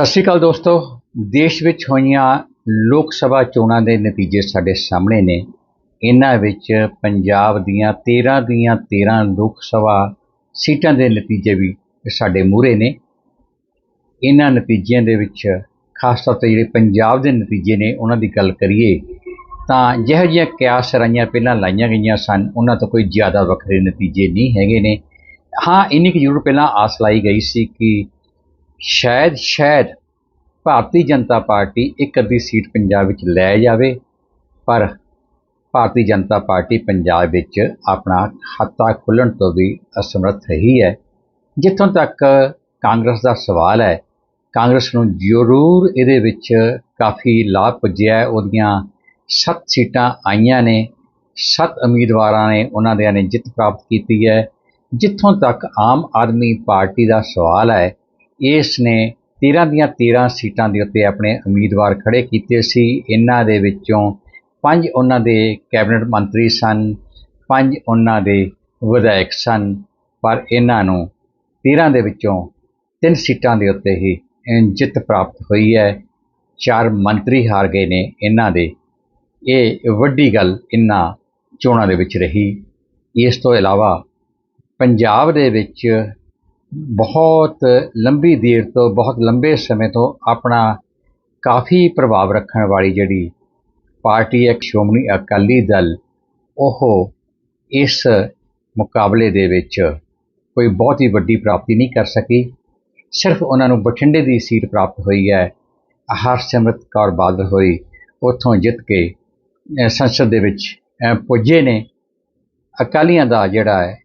ਸਤਿ ਸ਼੍ਰੀ ਅਕਾਲ ਦੋਸਤੋ। ਦੇਸ਼ ਵਿੱਚ ਹੋਈਆਂ ਲੋਕ ਸਭਾ ਚੋਣਾਂ ਦੇ ਨਤੀਜੇ ਸਾਡੇ ਸਾਹਮਣੇ ਨੇ। ਇਹਨਾਂ ਵਿੱਚ ਪੰਜਾਬ ਦੀਆਂ 13 ਦੀਆਂ 13 ਲੋਕ ਸਭਾ ਸੀਟਾਂ ਦੇ ਨਤੀਜੇ ਵੀ ਸਾਡੇ ਮੂਹਰੇ ਨੇ। ਇਹਨਾਂ ਨਤੀਜਿਆਂ ਦੇ ਵਿੱਚ ਖਾਸ ਤੌਰ ਤੇ ਜਿਹੜੇ ਪੰਜਾਬ ਦੇ ਨਤੀਜੇ ਨੇ, ਉਹਨਾਂ ਦੀ ਗੱਲ ਕਰੀਏ ਤਾਂ ਜਿਹੋ ਜਿਹੀਆਂ ਕਿਆਸ ਰਾਈਆਂ ਪਹਿਲਾਂ ਲਾਈਆਂ ਗਈਆਂ ਸਨ, ਉਹਨਾਂ ਤੋਂ ਕੋਈ ਜ਼ਿਆਦਾ ਵੱਖਰੇ ਨਤੀਜੇ ਨਹੀਂ ਹੈਗੇ ਨੇ। ਹਾਂ, ਇੰਨੀ ਕੁ ਜ਼ਰੂਰ ਪਹਿਲਾਂ ਆਸ ਲਾਈ ਗਈ ਸੀ ਕਿ ਸ਼ਾਇਦ ਸ਼ਾਇਦ ਭਾਰਤੀ ਜਨਤਾ ਪਾਰਟੀ ਇੱਕ ਅੱਧੀ ਸੀਟ ਪੰਜਾਬ ਵਿੱਚ ਲੈ ਜਾਵੇ, ਪਰ ਭਾਰਤੀ ਜਨਤਾ ਪਾਰਟੀ ਪੰਜਾਬ ਵਿੱਚ ਆਪਣਾ ਖਾਤਾ ਖੁੱਲਣ ਤੋਂ ਵੀ ਅਸਮਰੱਥ ਰਹੀ ਹੈ। ਜਿੱਥੋਂ ਤੱਕ ਕਾਂਗਰਸ ਦਾ ਸਵਾਲ ਹੈ, ਕਾਂਗਰਸ ਨੂੰ ਜ਼ਰੂਰ ਇਹਦੇ ਵਿੱਚ ਕਾਫੀ ਲਾਭ ਪੁੱਜਿਆ ਉਹਦੀਆਂ 7 ਸੀਟਾਂ ਆਈਆਂ ਨੇ 7 ਉਮੀਦਵਾਰਾਂ ਨੇ ਉਹਨਾਂ ਦੇ ਨੇ ਜਿੱਤ ਪ੍ਰਾਪਤ ਕੀਤੀ ਹੈ। ਜਿੱਥੋਂ ਤੱਕ ਆਮ ਆਦਮੀ ਪਾਰਟੀ ਦਾ ਸਵਾਲ ਹੈ ਇਸ ਨੇ 13 ਦੀਆਂ 13 ਸੀਟਾਂ ਦੇ ਉੱਤੇ ਆਪਣੇ ਉਮੀਦਵਾਰ ਖੜੇ ਕੀਤੇ ਸੀ। ਇਹਨਾਂ ਦੇ ਵਿੱਚੋਂ ਪੰਜ ਉਹਨਾਂ ਦੇ ਕੈਬਨਿਟ ਮੰਤਰੀ ਸਨ, ਪੰਜ ਉਹਨਾਂ ਦੇ ਵਿਧਾਇਕ ਸਨ। ਪਰ ਇਹਨਾਂ ਨੂੰ 13 ਦੇ ਵਿੱਚੋਂ ਤਿੰਨ ਸੀਟਾਂ ਦੇ ਉੱਤੇ ਹੀ ਜਿੱਤ ਪ੍ਰਾਪਤ ਹੋਈ ਹੈ। ਚਾਰ ਮੰਤਰੀ ਹਾਰ ਗਏ ਨੇ ਇਹਨਾਂ ਦੇ। ਇਹ ਵੱਡੀ ਗੱਲ ਇਹਨਾਂ ਚੋਣਾਂ ਦੇ ਵਿੱਚ ਰਹੀ। ਇਸ ਤੋਂ ਇਲਾਵਾ ਪੰਜਾਬ ਦੇ ਵਿੱਚ ਬਹੁਤ ਲੰਬੀ ਦੇਰ ਤੋਂ, ਬਹੁਤ ਲੰਬੇ ਸਮੇਂ ਤੋਂ ਆਪਣਾ ਕਾਫੀ ਪ੍ਰਭਾਵ ਰੱਖਣ ਵਾਲੀ ਜਿਹੜੀ ਪਾਰਟੀ ਹੈ ਸ਼੍ਰੋਮਣੀ ਅਕਾਲੀ ਦਲ, ਉਹ ਇਸ ਮੁਕਾਬਲੇ ਦੇ ਵਿੱਚ ਕੋਈ ਬਹੁਤ ਹੀ ਵੱਡੀ ਪ੍ਰਾਪਤੀ ਨਹੀਂ ਕਰ ਸਕੀ। ਸਿਰਫ ਉਹਨਾਂ ਨੂੰ ਬਠਿੰਡੇ ਦੀ ਸੀਟ ਪ੍ਰਾਪਤ ਹੋਈ ਹੈ। ਹਰਸਿਮਰਤ ਕੌਰ ਬਾਦਲ ਹੋਈ ਉੱਥੋਂ ਜਿੱਤ ਕੇ ਸੰਸਦ ਦੇ ਵਿੱਚ ਪੁੱਜੇ ਨੇ। ਅਕਾਲੀਆਂ ਦਾ ਜਿਹੜਾ ਹੈ,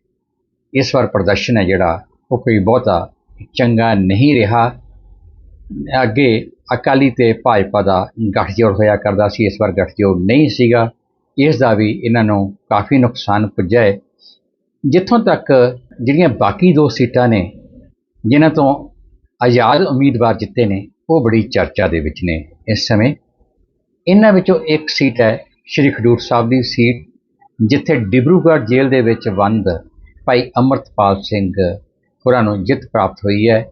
ਇਸ ਵਾਰ ਪ੍ਰਦਰਸ਼ਨ ਹੈ ਜਿਹੜਾ ਉਹ ਕੋਈ ਬਹੁਤਾ ਚੰਗਾ ਨਹੀਂ ਰਿਹਾ। ਅੱਗੇ ਅਕਾਲੀ ਤੇ ਭਾਜਪਾ ਦਾ ਗੱਠਜੋੜ ਹੋਇਆ ਕਰਦਾ ਸੀ, ਇਸ ਵਾਰ ਗੱਠਜੋੜ ਨਹੀਂ ਸੀਗਾ। ਇਸ ਦਾ ਵੀ ਇਹਨਾਂ ਨੂੰ ਕਾਫੀ ਨੁਕਸਾਨ ਪੁੱਜਾ ਹੈ। ਜਿੱਥੋਂ ਤੱਕ ਜਿਹੜੀਆਂ ਬਾਕੀ ਦੋ ਸੀਟਾਂ ਨੇ, ਜਿਨ੍ਹਾਂ ਤੋਂ ਆਜ਼ਾਦ ਉਮੀਦਵਾਰ ਜਿੱਤੇ ਨੇ, ਉਹ ਬੜੀ ਚਰਚਾ ਦੇ ਵਿੱਚ ਨੇ ਇਸ ਸਮੇਂ। ਇਹਨਾਂ ਵਿੱਚੋਂ ਇੱਕ ਸੀਟ ਹੈ ਸ਼੍ਰੀ ਖਡੂਰ ਸਾਹਿਬ ਦੀ ਸੀਟ, ਜਿੱਥੇ ਡਿਬਰੂਗੜ੍ਹ ਜੇਲ੍ਹ ਦੇ ਵਿੱਚ ਬੰਦ ਭਾਈ ਅਮਰਤਪਾਲ ਸਿੰਘ ਹੋਰਾਂ ਨੂੰ ਜਿੱਤ ਪ੍ਰਾਪਤ ਹੋਈ ਹੈ।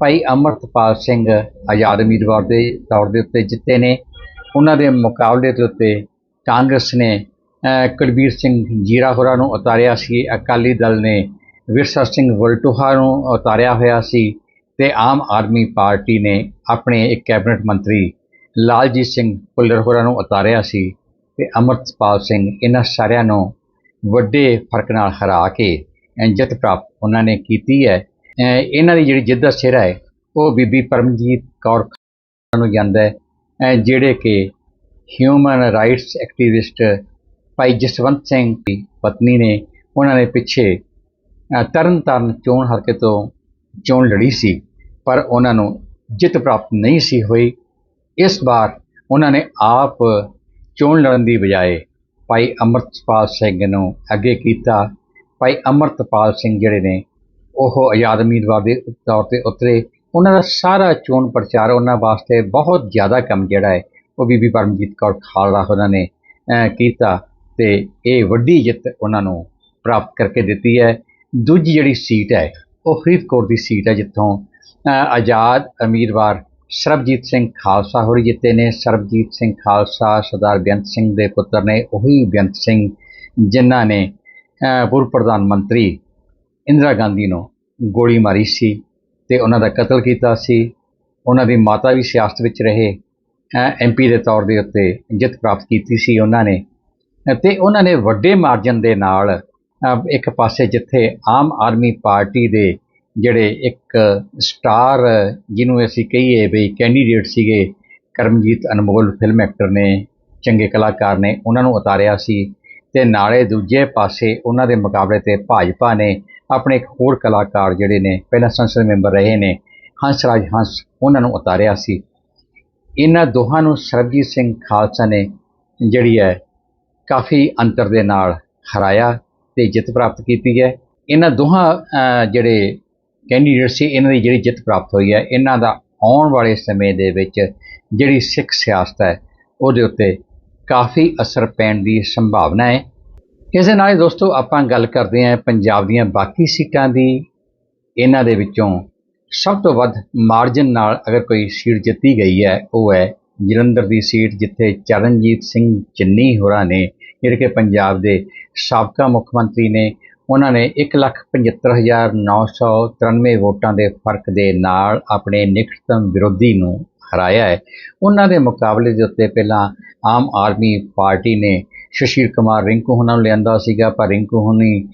ਭਾਈ ਅਮਰਤਪਾਲ ਸਿੰਘ ਆਜ਼ਾਦ ਉਮੀਦਵਾਰ ਦੇ ਤੌਰ ਦੇ ਉੱਤੇ ਜਿੱਤੇ ਨੇ। ਉਹਨਾਂ ਦੇ ਮੁਕਾਬਲੇ ਦੇ ਉੱਤੇ ਕਾਂਗਰਸ ਨੇ ਕੁਲਬੀਰ ਸਿੰਘ ਜੀਰਾ ਹੋਰਾਂ ਨੂੰ ਉਤਾਰਿਆ ਸੀ। ਅਕਾਲੀ ਦਲ ਨੇ ਵਿਰਸਾ ਸਿੰਘ ਵਲਟੋਹਾ ਨੂੰ ਉਤਾਰਿਆ ਹੋਇਆ ਸੀ ਤੇ ਆਮ ਆਦਮੀ ਪਾਰਟੀ ਨੇ ਆਪਣੇ ਇੱਕ ਕੈਬਨਿਟ ਮੰਤਰੀ ਲਾਲਜੀਤ ਸਿੰਘ ਭੁੱਲਰ ਹੋਰਾਂ ਨੂੰ ਉਤਾਰਿਆ ਸੀ ਤੇ ਅਮਰਤਪਾਲ ਸਿੰਘ ਇਹਨਾਂ ਸਾਰਿਆਂ ਨੂੰ ਵੱਡੇ ਫ਼ਰਕ ਨਾਲ ਹਰਾ ਕੇ ਜਿੱਤ ਪ੍ਰਾਪਤ ਉਹਨਾਂ ਨੇ ਕੀਤੀ ਹੈ। ਇਹਨਾਂ ਦੀ ਜਿਹੜੀ ਜਿੱਤ ਦਾ ਸਿਹਰਾ ਹੈ, ਉਹ ਬੀਬੀ ਪਰਮਜੀਤ ਕੌਰ ਨੂੰ ਜਾਂਦਾ ਹੈ ਜਿਹੜੇ ਕਿ ਹਿਊਮਨ ਰਾਈਟਸ ਐਕਟਿਵਿਸਟ ਭਾਈ ਜਸਵੰਤ ਸਿੰਘ ਦੀ ਪਤਨੀ ਨੇ ਉਹਨਾਂ ਨੇ ਪਿੱਛੇ ਤਰਨ ਤਾਰਨ ਚੋਣ ਹਲਕੇ ਤੋਂ ਚੋਣ ਲੜੀ ਸੀ, ਪਰ ਉਹਨਾਂ ਨੂੰ ਜਿੱਤ ਪ੍ਰਾਪਤ ਨਹੀਂ ਸੀ ਹੋਈ। ਇਸ ਵਾਰ ਉਹਨਾਂ ਨੇ ਆਪ ਚੋਣ ਲੜਨ ਦੀ ਬਜਾਏ ਭਾਈ ਅਮਰਤਪਾਲ ਸਿੰਘ ਨੂੰ ਅੱਗੇ ਕੀਤਾ ਭਾਈ ਅਮਰਤਪਾਲ ਸਿੰਘ ਜਿਹੜੇ ਨੇ, ਉਹ ਆਜ਼ਾਦ ਉਮੀਦਵਾਰ ਦੇ ਤੌਰ ਤੇ ਉਤਰੇ। ਉਹਨਾਂ ਦਾ ਸਾਰਾ ਚੋਣ ਪ੍ਰਚਾਰ ਉਹਨਾਂ ਵਾਸਤੇ ਬਹੁਤ ਜ਼ਿਆਦਾ ਕੰਮ ਜਿਹੜਾ ਹੈ, ਉਹ ਬੀਬੀ ਪਰਮਜੀਤ ਕੌਰ ਖਾਲੜਾ ਉਹਨਾਂ ਨੇ ਕੀਤਾ ਤੇ ਇਹ ਵੱਡੀ ਜਿੱਤ ਉਹਨਾਂ ਨੂੰ ਪ੍ਰਾਪਤ ਕਰਕੇ ਦਿੱਤੀ ਹੈ। ਦੂਜੀ ਜਿਹੜੀ ਸੀਟ ਹੈ, ਉਹ ਫਰੀਦਕੋਟ ਦੀ ਸੀਟ ਹੈ, ਜਿੱਥੋਂ ਆਜ਼ਾਦ ਉਮੀਦਵਾਰ ਸਰਬਜੀਤ ਸਿੰਘ ਖਾਲਸਾ ਹੋਰੀ ਜਿੱਤੇ ਨੇ। ਸਰਬਜੀਤ ਸਿੰਘ ਖਾਲਸਾ, ਸਰਦਾਰ ਬੇਅੰਤ ਸਿੰਘ ਦੇ ਪੁੱਤਰ ਨੇ, ਉਹੀ ਬੇਅੰਤ ਸਿੰਘ, ਜਿਨ੍ਹਾਂ ਨੇ ਪੂਰਵ ਪ੍ਰਧਾਨ ਮੰਤਰੀ ਇੰਦਰਾ ਗਾਂਧੀ ਨੂੰ ਗੋਲੀ ਮਾਰੀ ਸੀ ਤੇ ਉਹਨਾਂ ਦਾ ਕਤਲ ਕੀਤਾ ਸੀ। ਉਹਨਾਂ ਦੀ ਮਾਤਾ ਵੀ ਸਿਆਸਤ ਵਿੱਚ ਰਹੇ। ਐਮਪੀ ਦੇ ਤੌਰ ਦੇ ਉੱਤੇ ਜਿੱਤ ਪ੍ਰਾਪਤ ਕੀਤੀ ਸੀ ਉਹਨਾਂ ਨੇ। ਤੇ ਉਹਨਾਂ ਨੇ ਵੱਡੇ ਮਾਰਜਨ ਦੇ ਨਾਲ ਇੱਕ ਪਾਸੇ ਜਿੱਥੇ ਆਮ ਆਦਮੀ ਪਾਰਟੀ ਦੇ ਜਿਹੜੇ ਇੱਕ ਸਟਾਰ ਜਿਹਨੂੰ ਅਸੀਂ ਕਹੀਏ ਵੀ ਕੈਂਡੀਡੇਟ ਸੀਗੇ, ਕਰਮਜੀਤ ਅਨਮੋਲ, ਫਿਲਮ ਐਕਟਰ ਨੇ, ਚੰਗੇ ਕਲਾਕਾਰ ਨੇ, ਉਹਨਾਂ ਨੂੰ ਉਤਾਰਿਆ ਸੀ। ਤੇ ਨਾਲੇ ਦੂਜੇ ਪਾਸੇ ਉਹਨਾਂ ਦੇ ਮੁਕਾਬਲੇ ਤੇ ਭਾਜਪਾ ਨੇ ਆਪਣੇ ਇੱਕ ਹੋਰ ਕਲਾਕਾਰ ਜਿਹੜੇ ਨੇ, ਪਹਿਲਾਂ ਸੰਸਦ ਮੈਂਬਰ ਰਹੇ ਨੇ ਹੰਸਰਾਜ ਹੰਸ, ਉਹਨਾਂ ਨੂੰ ਉਤਾਰਿਆ ਸੀ। ਇਹਨਾਂ ਦੋਹਾਂ ਨੂੰ ਸਰਬਜੀਤ ਸਿੰਘ ਖਾਲਸਾ ਨੇ ਜਿਹੜੀ ਹੈ ਕਾਫੀ ਅੰਤਰ ਦੇ ਨਾਲ ਹਰਾਇਆ ਤੇ ਜਿੱਤ ਪ੍ਰਾਪਤ ਕੀਤੀ ਹੈ। ਇਹਨਾਂ ਦੋਹਾਂ ਜਿਹੜੇ ਕੈਂਡੀਡੇਟ ਸੀ, ਇਹਨਾਂ ਦੀ ਜਿਹੜੀ ਜਿੱਤ ਪ੍ਰਾਪਤ ਹੋਈ ਹੈ, ਇਹਨਾਂ ਦਾ ਆਉਣ ਵਾਲੇ ਸਮੇਂ ਦੇ ਵਿੱਚ ਜਿਹੜੀ ਸਿੱਖ ਸਿਆਸਤ ਹੈ, ਉਹਦੇ ਉੱਤੇ ਕਾਫੀ ਅਸਰ ਪੈਣ ਦੀ ਸੰਭਾਵਨਾ ਹੈ। ਇਸ ਦੇ ਨਾਲ ਦੋਸਤੋ, ਆਪਾਂ ਗੱਲ ਕਰਦੇ ਹਾਂ ਪੰਜਾਬ ਦੀਆਂ ਬਾਕੀ ਸੀਟਾਂ ਦੀ। ਇਹਨਾਂ ਦੇ ਵਿੱਚੋਂ ਸਭ ਤੋਂ ਵੱਧ ਮਾਰਜਨ ਨਾਲ ਅਗਰ ਕੋਈ ਸੀਟ ਜਿੱਤੀ ਗਈ ਹੈ, ਉਹ ਹੈ ਜਲੰਧਰ ਦੀ ਸੀਟ, ਜਿੱਥੇ ਚਰਨਜੀਤ ਸਿੰਘ ਚੰਨੀ ਹੋਰਾਂ ਨੇ, ਜਿਹੜੇ ਕਿ ਪੰਜਾਬ ਦੇ ਸਾਬਕਾ ਮੁੱਖ ਮੰਤਰੀ ਨੇ, ਉਹਨਾਂ ਨੇ 175993 ਵੋਟਾਂ ਦੇ ਫ਼ਰਕ ਦੇ ਨਾਲ ਆਪਣੇ ਨਿਕਟਤਮ ਵਿਰੋਧੀ ਨੂੰ ਹਰਾਇਆ ਹੈ। ਉਹਨਾਂ ਦੇ ਮੁਕਾਬਲੇ ਦੇ ਉੱਤੇ ਪਹਿਲਾਂ ਆਮ ਆਦਮੀ ਪਾਰਟੀ ਨੇ ਸੁਸ਼ੀਲ ਕੁਮਾਰ ਰਿੰਕੂ ਹੁਣਾਂ ਨੂੰ ਲਿਆਂਦਾ ਸੀਗਾ, ਪਰ ਰਿੰਕੂ ਹੁਣੀ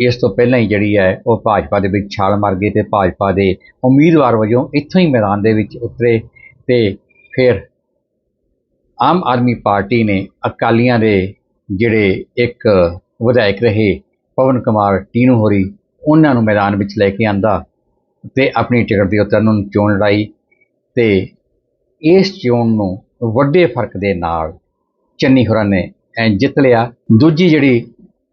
ਇਸ ਤੋਂ ਪਹਿਲਾਂ ਹੀ ਜਿਹੜੀ ਹੈ, ਉਹ ਭਾਜਪਾ ਦੇ ਵਿੱਚ ਛਾਲ ਮਾਰ ਗਈ ਤੇ ਭਾਜਪਾ ਦੇ ਉਮੀਦਵਾਰ ਵਜੋਂ ਇੱਥੋਂ ਹੀ ਮੈਦਾਨ ਦੇ ਵਿੱਚ ਉਤਰੇ ਤੇ ਫਿਰ ਆਮ ਆਦਮੀ ਪਾਰਟੀ ਨੇ ਅਕਾਲੀਆਂ ਦੇ ਜਿਹੜੇ ਇੱਕ ਵਿਧਾਇਕ ਰਹੇ, ਪਵਨ ਕੁਮਾਰ ਟੀਨੂ ਹੋਰੀ, ਉਹਨਾਂ ਨੂੰ ਮੈਦਾਨ ਵਿੱਚ ਲੈ ਕੇ ਆਂਦਾ ਤੇ ਆਪਣੀ ਟਿਕਟ ਦੇ ਉੱਤੇ ਉਹਨਾਂ ਨੂੰ ਚੋਣ ਲੜਾਈ ਤੇ ਇਸ ਚੋਣ ਨੂੰ ਵੱਡੇ ਫ਼ਰਕ ਦੇ ਨਾਲ ਚੰਨੀ ਹੋਰਾਂ ਨੇ ਜਿੱਤ ਲਿਆ। ਦੂਜੀ ਜਿਹੜੀ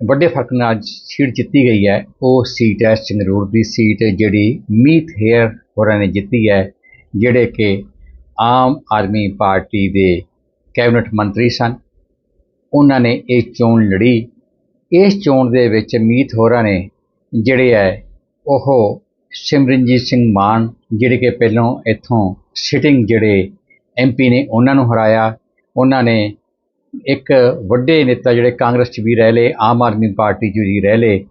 ਵੱਡੇ ਫ਼ਰਕ ਨਾਲ ਸੀਟ ਜਿੱਤੀ ਗਈ ਹੈ, ਉਹ ਸੀਟ ਹੈ ਸੰਗਰੂਰ ਦੀ ਸੀਟ, ਜਿਹੜੀ ਮੀਤ ਹੇਅਰ ਹੋਰਾਂ ਨੇ ਜਿੱਤੀ ਹੈ, ਜਿਹੜੇ ਕਿ ਆਮ ਆਦਮੀ ਪਾਰਟੀ ਦੇ ਕੈਬਨਿਟ ਮੰਤਰੀ ਸਨ। ਉਹਨਾਂ ਨੇ ਇਹ ਚੋਣ ਲੜੀ। ਇਸ ਚੋਣ ਦੇ ਵਿੱਚ ਮੀਤ ਹੋਰਾਂ ਨੇ ਜਿਹੜੇ ਹੈ, ਉਹ ਸਿਮਰਨਜੀਤ ਸਿੰਘ ਮਾਨ, ਜਿਹੜੇ ਕਿ ਪਹਿਲਾਂ ਇੱਥੋਂ ਸਿਟਿੰਗ ਜਿਹੜੇ ਐਮਪੀ ਨੇ ਉਹਨਾਂ ਨੂੰ ਹਰਾਇਆ। ਉਹਨਾਂ ਨੇ ਇੱਕ ਵੱਡੇ ਨੇਤਾ ਜਿਹੜੇ ਕਾਂਗਰਸ 'ਚ ਵੀ ਰਹਿ ਲਏ, ਆਮ ਆਦਮੀ ਪਾਰਟੀ 'ਚ ਵੀ ਰਹਿ ਲਏ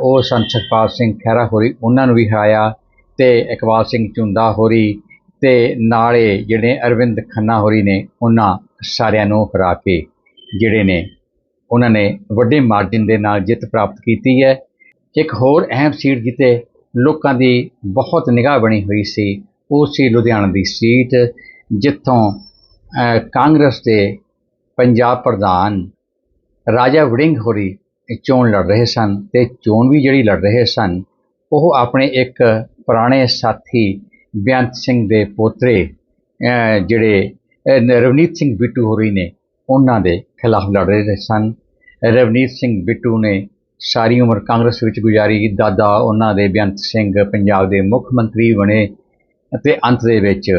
ਉਹ ਸੰਤ ਸੁਖਪਾਲ ਸਿੰਘ ਖਹਿਰਾ ਹੋਰੀ ਉਹਨਾਂ ਨੂੰ ਵੀ ਹਰਾਇਆ ਤੇ ਇਕਬਾਲ ਸਿੰਘ ਝੁੰਦਾ ਹੋਰੀ ਤੇ ਨਾਲੇ ਜਿਹੜੇ ਅਰਵਿੰਦ ਖੰਨਾ ਹੋਰੀ ਨੇ ਉਹਨਾਂ ਸਾਰਿਆਂ ਨੂੰ ਹਰਾ ਕੇ ਜਿਹੜੇ ਨੇ ਉਹਨਾਂ ਨੇ ਵੱਡੇ ਮਾਰਜਨ ਦੇ ਨਾਲ ਜਿੱਤ ਪ੍ਰਾਪਤ ਕੀਤੀ ਹੈ। ਇੱਕ ਹੋਰ ਅਹਿਮ ਸੀਟ ਜਿੱਤੇ ਲੋਕਾਂ ਦੀ ਬਹੁਤ ਨਿਗਾਹ ਬਣੀ ਹੋਈ ਸੀ ਉਹ ਸੀ ਲੁਧਿਆਣਾ ਦੀ ਸੀਟ ਜਿੱਥੋਂ ਕਾਂਗਰਸ ਦੇ ਪੰਜਾਬ ਪ੍ਰਧਾਨ ਰਾਜਾ ਵੜਿੰਗ ਹੋਰੀ ਚੋਣ ਲੜ ਰਹੇ ਸਨ ਤੇ ਚੋਣ ਵੀ ਜਿਹੜੀ ਲੜ ਰਹੇ ਸਨ, ਉਹ ਆਪਣੇ ਇੱਕ ਪੁਰਾਣੇ ਸਾਥੀ ਬੇਅੰਤ ਸਿੰਘ ਦੇ ਪੋਤਰੇ ਜਿਹੜੇ ਰਵਨੀਤ ਸਿੰਘ ਬਿੱਟੂ ਹੋਰੀ ਨੇ ਉਹਨਾਂ ਦੇ ਖਿਲਾਫ ਲੜ ਰਹੇ ਸਨ। ਰਵਨੀਤ ਸਿੰਘ ਬਿੱਟੂ ਨੇ ਸਾਰੀ ਉਮਰ ਕਾਂਗਰਸ ਵਿੱਚ ਗੁਜ਼ਾਰੀ, ਦਾਦਾ ਉਹਨਾਂ ਦੇ ਬੇਅੰਤ ਸਿੰਘ ਪੰਜਾਬ ਦੇ ਮੁੱਖ ਮੰਤਰੀ ਬਣੇ ਅਤੇ ਅੰਤ ਦੇ ਵਿੱਚ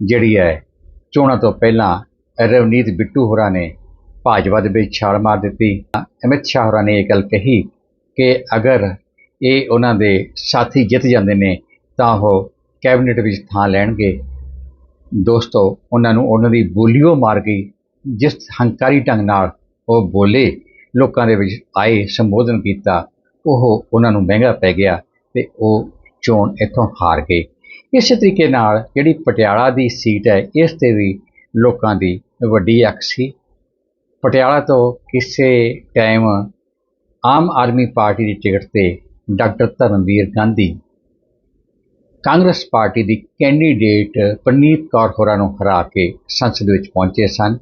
ਜਿਹੜੀ ਹੈ, ਚੋਣਾਂ ਤੋਂ ਪਹਿਲਾਂ ਰਵਨੀਤ ਬਿੱਟੂ ਹੋਰਾਂ ਨੇ ਭਾਜਪਾ ਦੇ ਵਿੱਚ ਛਾਲ ਮਾਰ ਦਿੱਤੀ। ਅਮਿਤ ਸ਼ਾਹ ਹੋਰਾਂ ਨੇ ਇਹ ਗੱਲ ਕਹੀ ਕਿ ਅਗਰ ਇਹ ਉਹਨਾਂ ਦੇ ਸਾਥੀ ਜਿੱਤ ਜਾਂਦੇ ਨੇ, ਤਾਂ ਉਹ ਕੈਬਨਿਟ ਵਿੱਚ ਥਾਂ ਲੈਣਗੇ। ਦੋਸਤੋ, ਉਹਨਾਂ ਨੂੰ ਉਹਨਾਂ ਦੀ ਬੋਲੀਓ ਮਾਰ ਗਈ। ਜਿਸ ਹੰਕਾਰੀ ਢੰਗ ਨਾਲ ਉਹ ਬੋਲੇ, ਲੋਕਾਂ ਦੇ ਵਿੱਚ ਆਏ ਸੰਬੋਧਨ ਕੀਤਾ, ਉਹ ਉਹਨਾਂ ਨੂੰ ਮਹਿੰਗਾ ਪੈ ਗਿਆ ਤੇ ਉਹ ਚੋਣ ਇੱਥੋਂ ਹਾਰ ਗਏ। ਇਸੇ ਤਰੀਕੇ ਨਾਲ ਜਿਹੜੀ ਪਟਿਆਲਾ ਦੀ ਸੀਟ ਹੈ, ਇਸ ਤੇ ਵੀ ਲੋਕਾਂ ਦੀ ਵੱਡੀ ਅੱਖ ਸੀ। ਪਟਿਆਲਾ ਤੋਂ ਕਿਸੇ ਟਾਈਮ ਆਮ ਆਦਮੀ ਪਾਰਟੀ ਦੀ ਟਿਕਟ ਤੇ ਡਾਕਟਰ ਧਰਮਵੀਰ ਗਾਂਧੀ, ਕਾਂਗਰਸ ਪਾਰਟੀ ਦੀ ਕੈਂਡੀਡੇਟ ਪਰਨੀਤ ਕੌਰ ਹੋਰਾਂ ਨੂੰ ਹਰਾ ਕੇ ਸੰਸਦ ਵਿੱਚ ਪਹੁੰਚੇ ਸਨ।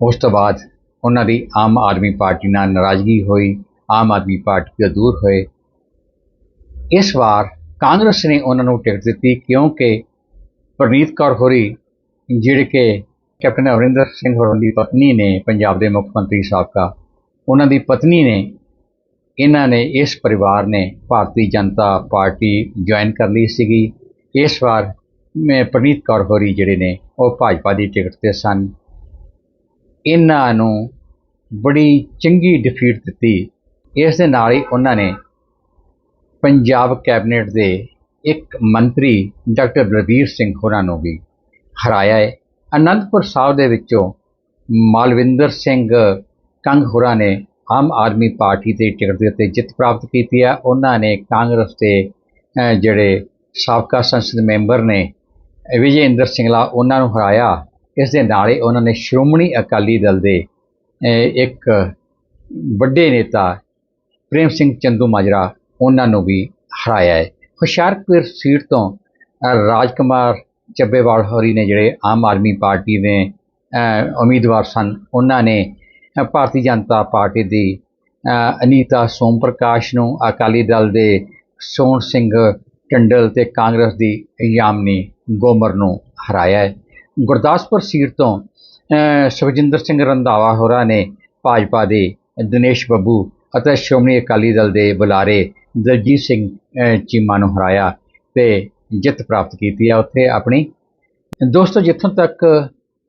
ਉਸ ਤੋਂ ਬਾਅਦ ਉਹਨਾਂ ਦੀ ਆਮ ਆਦਮੀ ਪਾਰਟੀ ਨਾਲ ਨਾਰਾਜ਼ਗੀ ਹੋਈ, ਆਮ ਆਦਮੀ ਪਾਰਟੀ ਤੋਂ ਦੂਰ ਹੋਏ। ਇਸ ਵਾਰ ਕਾਂਗਰਸ ਨੇ ਉਹਨਾਂ ਨੂੰ ਟਿਕਟ ਦਿੱਤੀ ਕਿਉਂਕਿ ਪਰਨੀਤ ਕੌਰ ਹੋਰੀ, ਜਿਹੜੇ ਕਿ ਕੈਪਟਨ ਅਮਰਿੰਦਰ ਸਿੰਘ ਹੋਰਾਂ ਦੀ ਪਤਨੀ ਨੇ ਪੰਜਾਬ ਦੇ ਮੁੱਖ ਮੰਤਰੀ ਸਾਬਕਾ, ਉਹਨਾਂ ਦੀ ਪਤਨੀ ਨੇ, ਇਹਨਾਂ ਨੇ ਇਸ ਪਰਿਵਾਰ ਨੇ ਭਾਰਤੀ ਜਨਤਾ ਪਾਰਟੀ ਜੁਆਇਨ ਕਰ ਲਈ ਸੀਗੀ। ਇਸ ਵਾਰ ਮੈਂ ਪਰਨੀਤ ਕੌਰ ਹੋਰੀ ਜਿਹੜੇ ਨੇ, ਉਹ ਭਾਜਪਾ ਦੀ ਟਿਕਟ ਤੇ ਸਨ। ਇਹਨਾਂ ਨੂੰ ਬੜੀ ਚੰਗੀ ਡਿਫੀਟ ਦਿੱਤੀ। ਇਸ ਦੇ ਨਾਲ ਹੀ ਉਹਨਾਂ ਨੇ ਪੰਜਾਬ ਕੈਬਨਿਟ ਦੇ ਇੱਕ ਮੰਤਰੀ ਡਾਕਟਰ ਬਲਬੀਰ ਸਿੰਘ ਹੋਰਾਂ ਨੂੰ ਵੀ ਹਰਾਇਆ ਹੈ। ਅਨੰਦਪੁਰ ਸਾਹਿਬ ਦੇ ਵਿੱਚੋਂ ਮਾਲਵਿੰਦਰ ਸਿੰਘ ਕੰਗ ਹੋਰਾਂ ਨੇ ਆਮ ਆਦਮੀ ਪਾਰਟੀ ਦੇ ਟਿਕਟ ਦੇ ਉੱਤੇ ਜਿੱਤ ਪ੍ਰਾਪਤ ਕੀਤੀ ਹੈ। ਉਹਨਾਂ ਨੇ ਕਾਂਗਰਸ ਦੇ ਜਿਹੜੇ ਸਾਬਕਾ ਸੰਸਦ ਮੈਂਬਰ ਨੇ ਅਹ, ਵਿਜੇ ਇੰਦਰ ਸਿੰਗਲਾ ਉਹਨਾਂ ਨੂੰ ਹਰਾਇਆ। ਇਸ ਦੇ ਨਾਲ ਹੀ ਉਹਨਾਂ ਨੇ ਸ਼੍ਰੋਮਣੀ ਅਕਾਲੀ ਦਲ ਦੇ ਇੱਕ ਵੱਡੇ ਨੇਤਾ ਪ੍ਰੇਮ ਸਿੰਘ ਚੰਦੂ ਮਾਜਰਾ ਉਹਨਾਂ ਨੂੰ ਵੀ ਹਰਾਇਆ ਹੈ। ਹੁਸ਼ਿਆਰਪੁਰ ਸੀਟ ਤੋਂ ਅ, ਰਾਜਕੁਮਾਰ ਚੱਬੇਵਾਲ ਹੋਰੀ ਨੇ ਜਿਹੜੇ ਆਮ ਆਦਮੀ ਪਾਰਟੀ ਦੇ ਉਮੀਦਵਾਰ ਸਨ ਉਹਨਾਂ ਨੇ ਭਾਰਤੀ ਜਨਤਾ ਪਾਰਟੀ ਦੀ ਅਨੀਤਾ ਸੋਮ ਪ੍ਰਕਾਸ਼ ਨੂੰ ਅਕਾਲੀ ਦਲ ਦੇ ਸੋਹਣ ਸਿੰਘ ਟੰਡਲ ਤੇ ਕਾਂਗਰਸ ਦੀ ਯਾਮਨੀ ਗੋਮਰ ਨੂੰ ਹਰਾਇਆ ਹੈ। ਗੁਰਦਾਸਪੁਰ ਸੀਟ ਤੋਂ ਸੁਖਜਿੰਦਰ ਸਿੰਘ ਰੰਧਾਵਾ ਹੋਰਾਂ ਨੇ ਭਾਜਪਾ ਦੇ ਦਿਨੇਸ਼ ਬੱਬੂ ਅਤੇ ਸ਼੍ਰੋਮਣੀ ਅਕਾਲੀ ਦਲ ਦੇ ਬੁਲਾਰੇ ਦਲਜੀਤ ਸਿੰਘ ਚੀਮਾ ਨੂੰ ਹਰਾਇਆ ਤੇ ਜਿੱਤ ਪ੍ਰਾਪਤ ਕੀਤੀ ਹੈ ਉੱਥੇ ਆਪਣੀ। ਦੋਸਤੋ, ਜਿੱਥੋਂ ਤੱਕ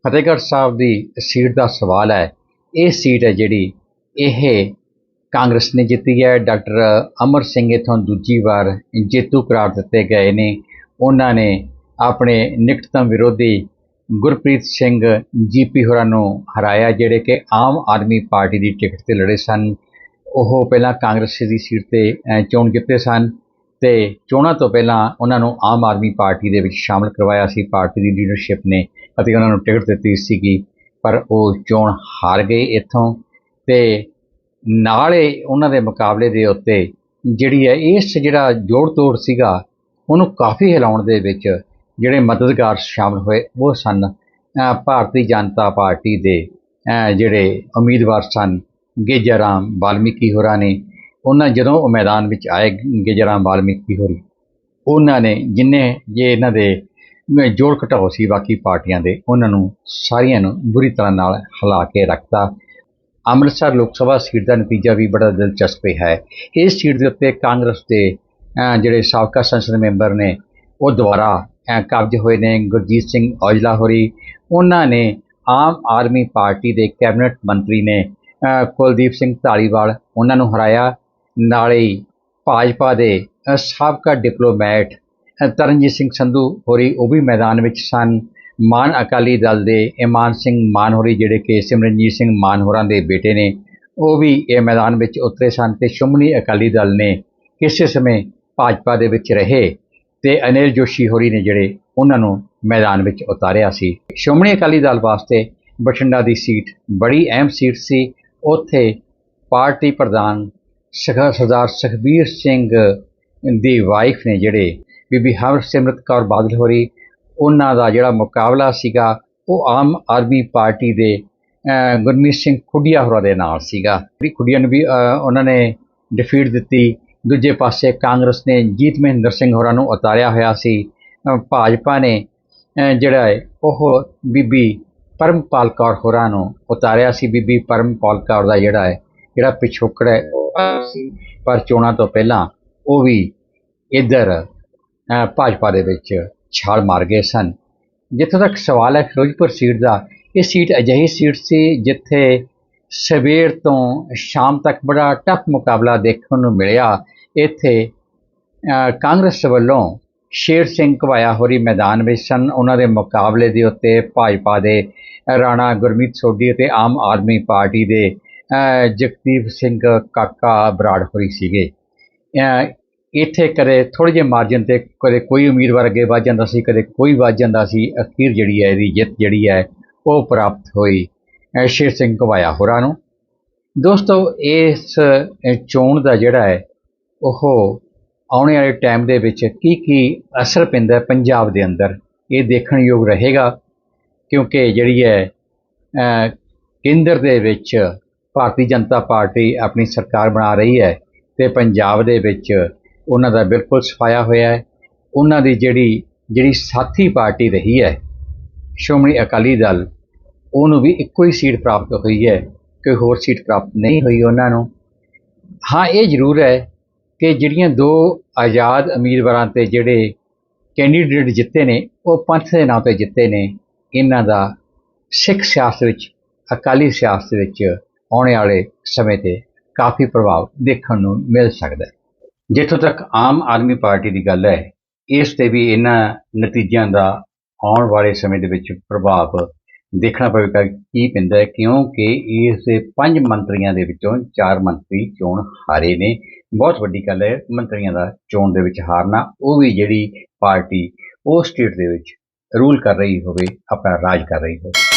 ਫਤਿਹਗੜ੍ਹ ਸਾਹਿਬ ਦੀ ਸੀਟ ਦਾ ਸਵਾਲ ਹੈ, ਇਹ ਸੀਟ ਹੈ ਜਿਹੜੀ ਇਹ ਕਾਂਗਰਸ ਨੇ ਜਿੱਤੀ ਹੈ। ਡਾਕਟਰ ਅਮਰ ਸਿੰਘ ਇਥੋਂ ਦੂਜੀ ਵਾਰ ਜੇਤੂ ਕਰਾਰ ਦਿੱਤੇ ਗਏ ਨੇ। ਉਹਨਾਂ ਨੇ ਆਪਣੇ ਨਿਕਟਤਮ ਵਿਰੋਧੀ ਗੁਰਪ੍ਰੀਤ ਸਿੰਘ, ਜੀਪੀ ਹੋਰਾਂ ਨੂੰ ਹਰਾਇਆ, ਜਿਹੜੇ ਕਿ ਆਮ ਆਦਮੀ ਪਾਰਟੀ ਦੀ ਟਿਕਟ ਤੇ ਲੜੇ ਸਨ। ਉਹ ਪਹਿਲਾਂ ਕਾਂਗਰਸ ਦੀ ਸੀਟ ਤੇ ਚੋਣ ਜਿੱਤੇ ਸਨ ਤੇ ਚੋਣਾਂ ਤੋਂ ਪਹਿਲਾਂ ਉਹਨਾਂ ਨੂੰ ਆਮ ਆਦਮੀ ਪਾਰਟੀ ਦੇ ਵਿੱਚ ਸ਼ਾਮਲ ਕਰਵਾਇਆ ਸੀ। ਪਾਰਟੀ ਦੀ ਲੀਡਰਸ਼ਿਪ ਨੇ ਅਤੇ ਉਹਨਾਂ ਨੂੰ ਟਿਕਟ ਦਿੱਤੀ ਸੀਗੀ, ਪਰ ਉਹ ਚੋਣ ਹਾਰ ਗਏ ਇੱਥੋਂ ਤੇ ਨਾਲੇ ਉਹਨਾਂ ਦੇ ਮੁਕਾਬਲੇ ਦੇ ਉੱਤੇ ਜਿਹੜੀ ਹੈ, ਇਸ ਜਿਹੜਾ ਜੋੜ ਤੋੜ ਸੀਗਾ, ਉਹਨੂੰ ਕਾਫੀ ਹਿਲਾਉਣ ਦੇ ਵਿੱਚ ਜਿਹੜੇ ਮਦਦਗਾਰ ਸ਼ਾਮਲ ਹੋਏ ਉਹ ਸਨ। ਭਾਰਤੀ ਜਨਤਾ ਪਾਰਟੀ ਦੇ ਜਿਹੜੇ ਉਮੀਦਵਾਰ ਸਨ ਗੇਜਰਾਮ ਵਾਲਮੀਕੀ ਹੋਰਾਂ ਨੇ ਉਹਨਾਂ ਜਦੋਂ ਉਹ ਮੈਦਾਨ ਵਿੱਚ ਆਏ ਗੇਜਰਾਮ ਵਾਲਮੀਕੀ ਹੋਰੀ, ਉਹਨਾਂ ਨੇ ਜਿੰਨੇ ਜੇ ਇਹਨਾਂ ਦੇ ਜੋੜ ਘਟਾਓ ਸੀ ਬਾਕੀ ਪਾਰਟੀਆਂ ਦੇ, ਉਹਨਾਂ ਨੂੰ ਸਾਰੀਆਂ ਨੂੰ ਬੁਰੀ ਤਰ੍ਹਾਂ ਨਾਲ ਹਿਲਾ ਕੇ ਰੱਖਤਾ। ਅੰਮ੍ਰਿਤਸਰ ਲੋਕ ਸਭਾ ਸੀਟ ਦਾ ਨਤੀਜਾ ਵੀ ਬੜਾ ਦਿਲਚਸਪ ਹੈ। ਇਸ ਸੀਟ ਦੇ ਉੱਤੇ ਕਾਂਗਰਸ ਦੇ ਜਿਹੜੇ ਸਾਬਕਾ ਸੰਸਦ ਮੈਂਬਰ ਨੇ, ਉਹ ਦੁਬਾਰਾ ਕਬਜ਼ੇ ਹੋਏ ਨੇ, ਗੁਰਜੀਤ ਸਿੰਘ ਔਜਲਾ ਹੋਰੀ। ਉਹਨਾਂ ਨੇ ਆਮ ਆਦਮੀ ਪਾਰਟੀ ਦੇ ਕੈਬਨਿਟ ਮੰਤਰੀ ਨੇ ਕੁਲਦੀਪ ਸਿੰਘ ਧਾਲੀਵਾਲ, ਉਹਨਾਂ ਨੂੰ ਹਰਾਇਆ। ਨਾਲੇ ਹੀ ਭਾਜਪਾ ਦੇ ਸਾਬਕਾ ਡਿਪਲੋਮੈਟ ਤਰਨਜੀਤ ਸਿੰਘ ਸੰਧੂ ਹੋਰੀ, ਉਹ ਵੀ ਮੈਦਾਨ ਵਿੱਚ ਸਨ। ਮਾਨ ਅਕਾਲੀ ਦਲ ਦੇ ਇਮਾਨ ਸਿੰਘ ਮਾਨ ਹੋਰੀ, ਜਿਹੜੇ ਕਿ ਸਿਮਰਨਜੀਤ ਸਿੰਘ ਮਾਨ ਹੋਰਾਂ ਦੇ ਬੇਟੇ ਨੇ, ਉਹ ਵੀ ਇਹ ਮੈਦਾਨ ਵਿੱਚ ਉਤਰੇ ਸਨ ਤੇ ਸ਼ੁਮਨੀ ਅਕਾਲੀ ਦਲ ਨੇ ਕਿਸੇ ਸਮੇਂ ਭਾਜਪਾ ਦੇ ਵਿੱਚ ਰਹੇ ਤੇ ਅਨਿਲ ਜੋਸ਼ੀ ਹੋਰੀ ਨੇ ਜਿਹੜੇ ਉਹਨਾਂ ਨੂੰ ਮੈਦਾਨ ਵਿੱਚ ਉਤਾਰਿਆ ਸੀ। ਸ਼੍ਰੋਮਣੀ ਅਕਾਲੀ ਦਲ ਵਾਸਤੇ ਬਠਿੰਡਾ ਦੀ ਸੀਟ ਬੜੀ ਅਹਿਮ ਸੀਟ ਸੀ। ਉੱਥੇ ਪਾਰਟੀ ਪ੍ਰਧਾਨ ਸਖ- ਸਰਦਾਰ ਸੁਖਬੀਰ ਸਿੰਘ ਦੀ ਵਾਈਫ ਨੇ ਜਿਹੜੇ ਬੀਬੀ ਹਰਸਿਮਰਤ ਕੌਰ ਬਾਦਲ ਹੋਰੀ, ਉਹਨਾਂ ਦਾ ਜਿਹੜਾ ਮੁਕਾਬਲਾ ਸੀਗਾ, ਉਹ ਆਮ ਆਦਮੀ ਪਾਰਟੀ ਦੇ ਗੁਰਮੀਤ ਸਿੰਘ ਖੁੱਡੀਆ ਹੋਰਾਂ ਦੇ ਨਾਲ ਸੀਗਾ। ਜਿਹੜੀ ਖੁੱਡੀਆ ਨੂੰ ਵੀ ਉਹਨਾਂ ਨੇ ਡਿਫੀਟ ਦਿੱਤੀ। ਦੂਜੇ ਪਾਸੇ ਕਾਂਗਰਸ ਨੇ ਜੀਤ ਮਹਿੰਦਰ ਸਿੰਘ ਹੋਰਾਂ ਨੂੰ ਉਤਾਰਿਆ ਹੋਇਆ ਸੀ। ਭਾਜਪਾ ਨੇ ਜਿਹੜਾ ਹੈ, ਉਹ ਬੀਬੀ ਪਰਮਪਾਲ ਕੌਰ ਹੋਰਾਂ ਨੂੰ ਉਤਾਰਿਆ ਸੀ ਬੀਬੀ ਪਰਮਪਾਲ ਕੌਰ ਦਾ ਜਿਹੜਾ ਹੈ, ਜਿਹੜਾ ਪਿਛੋਕੜ ਹੈ, ਉਹ ਸੀ। ਪਰ ਚੋਣਾਂ ਤੋਂ ਪਹਿਲਾਂ ਉਹ ਵੀ ਇੱਧਰ ਭਾਜਪਾ ਦੇ ਵਿੱਚ ਛਾਲ ਮਾਰ ਗਏ ਸਨ। ਜਿੱਥੋਂ ਤੱਕ ਸਵਾਲ ਹੈ, ਫਿਰੋਜ਼ਪੁਰ ਸੀਟ ਦਾ, ਇਹ ਸੀਟ ਅਜਿਹੀ ਸੀਟ ਸੀ ਜਿੱਥੇ ਸਵੇਰ ਤੋਂ ਸ਼ਾਮ ਤੱਕ ਬੜਾ ਟਫ ਮੁਕਾਬਲਾ ਦੇਖਣ ਨੂੰ ਮਿਲਿਆ। ਇੱਥੇ ਕਾਂਗਰਸ ਵੱਲੋਂ ਸ਼ੇਰ ਸਿੰਘ ਘਵਾਇਆ ਹੋਰੀ ਮੈਦਾਨ ਵਿੱਚ ਸਨ। ਉਹਨਾਂ ਦੇ ਮੁਕਾਬਲੇ ਦੇ ਉੱਤੇ ਭਾਜਪਾ ਦੇ ਰਾਣਾ ਗੁਰਮੀਤ ਸੋਢੀ ਅਤੇ ਆਮ ਆਦਮੀ ਪਾਰਟੀ ਦੇ ਜਗਦੀਪ ਸਿੰਘ ਕਾਕਾ ਬਰਾੜ ਹੋਰੀ ਸੀਗੇ। ਇੱਥੇ ਕਦੇ ਥੋੜ੍ਹੇ ਜਿਹੇ ਮਾਰਜਨ ਤੇ ਕਦੇ ਕੋਈ ਉਮੀਦਵਾਰ ਅੱਗੇ ਵੱਧ ਜਾਂਦਾ ਸੀ, ਕਦੇ ਕੋਈ ਵੱਧ ਜਾਂਦਾ ਸੀ। ਅਖੀਰ ਜਿਹੜੀ ਹੈ, ਇਹਦੀ ਜਿੱਤ ਜਿਹੜੀ ਹੈ, ਉਹ ਪ੍ਰਾਪਤ ਹੋਈ ਸ਼ੇਰ ਸਿੰਘ ਘਵਾਇਆ ਹੋਰਾਂ ਨੂੰ। ਦੋਸਤੋ, ਇਸ ਚੋਣ ਦਾ ਜਿਹੜਾ ਹੈ, ਉਹ ਆਉਣੇ ਵਾਲੇ ਟਾਈਮ ਦੇ ਵਿੱਚ ਕੀ ਕੀ ਅਸਰ ਪੈਂਦਾ ਪੰਜਾਬ ਦੇ ਅੰਦਰ, ਇਹ ਦੇਖਣ ਯੋਗ ਰਹੇਗਾ, ਕਿਉਂਕਿ ਜਿਹੜੀ ਹੈ ਕੇਂਦਰ ਦੇ ਵਿੱਚ ਭਾਰਤੀ ਜਨਤਾ ਪਾਰਟੀ ਆਪਣੀ ਸਰਕਾਰ ਬਣਾ ਰਹੀ ਹੈ ਤੇ ਪੰਜਾਬ ਦੇ ਵਿੱਚ ਉਹਨਾਂ ਦਾ ਬਿਲਕੁਲ ਸਫਾਇਆ ਹੋਇਆ ਹੈ। ਉਹਨਾਂ ਦੀ ਜਿਹੜੀ ਜਿਹੜੀ ਸਾਥੀ ਪਾਰਟੀ ਰਹੀ ਹੈ, ਸ਼੍ਰੋਮਣੀ ਅਕਾਲੀ ਦਲ, ਉਹਨੂੰ ਵੀ ਇੱਕੋ ਹੀ ਸੀਟ ਪ੍ਰਾਪਤ ਹੋਈ ਹੈ, ਕੋਈ ਹੋਰ ਸੀਟ ਪ੍ਰਾਪਤ ਨਹੀਂ ਹੋਈ ਉਹਨਾਂ ਨੂੰ। ਹਾਂ, ਇਹ ਜ਼ਰੂਰ ਹੈ ਕਿ ਜਿਹੜੀਆਂ ਦੋ ਆਜ਼ਾਦ ਉਮੀਦਵਾਰਾਂ ਤੇ ਜਿਹੜੇ ਕੈਂਡੀਡੇਟ ਜਿੱਤੇ ਨੇ, ਉਹ ਪੰਥ ਦੇ ਨਾਂ ਤੇ ਜਿੱਤੇ ਨੇ, ਇਹਨਾਂ ਦਾ ਸਿੱਖ ਸਿਆਸਤ ਵਿੱਚ, ਅਕਾਲੀ ਸਿਆਸਤ ਵਿੱਚ ਆਉਣ ਵਾਲੇ ਸਮੇਂ ਤੇ ਕਾਫੀ ਪ੍ਰਭਾਵ ਦੇਖਣ ਨੂੰ ਮਿਲ ਸਕਦਾ ਹੈ। ਜਿੱਥੋਂ ਤੱਕ ਆਮ ਆਦਮੀ ਪਾਰਟੀ ਦੀ ਗੱਲ ਹੈ, ਇਸ ਤੇ ਵੀ ਇਹਨਾਂ ਨਤੀਜਿਆਂ ਦਾ ਆਉਣ ਵਾਲੇ ਸਮੇਂ ਦੇ ਵਿੱਚ ਪ੍ਰਭਾਵ ਦੇਖਣਾ ਪਵੇਗਾ। ਕੀ ਪੈਂਦਾ ਹੈ? ਕਿਉਂਕਿ ਇਸ ਦੇ ਪੰਜ ਮੰਤਰੀਆਂ ਦੇ ਵਿੱਚੋਂ ਚਾਰ ਮੰਤਰੀ ਚੋਣ ਹਾਰੇ ਨੇ। ਬਹੁਤ ਵੱਡੀ ਗੱਲ ਹੈ, ਮੰਤਰੀਆਂ ਦਾ ਚੋਣ ਦੇ ਵਿੱਚ ਹਾਰਨਾ, ਉਹ ਵੀ ਜਿਹੜੀ ਪਾਰਟੀ ਉਹ ਸਟੇਟ ਦੇ ਵਿੱਚ ਰੂਲ ਕਰ ਰਹੀ ਹੋਵੇ, ਆਪਣਾ ਰਾਜ ਕਰ ਰਹੀ ਹੋਵੇ।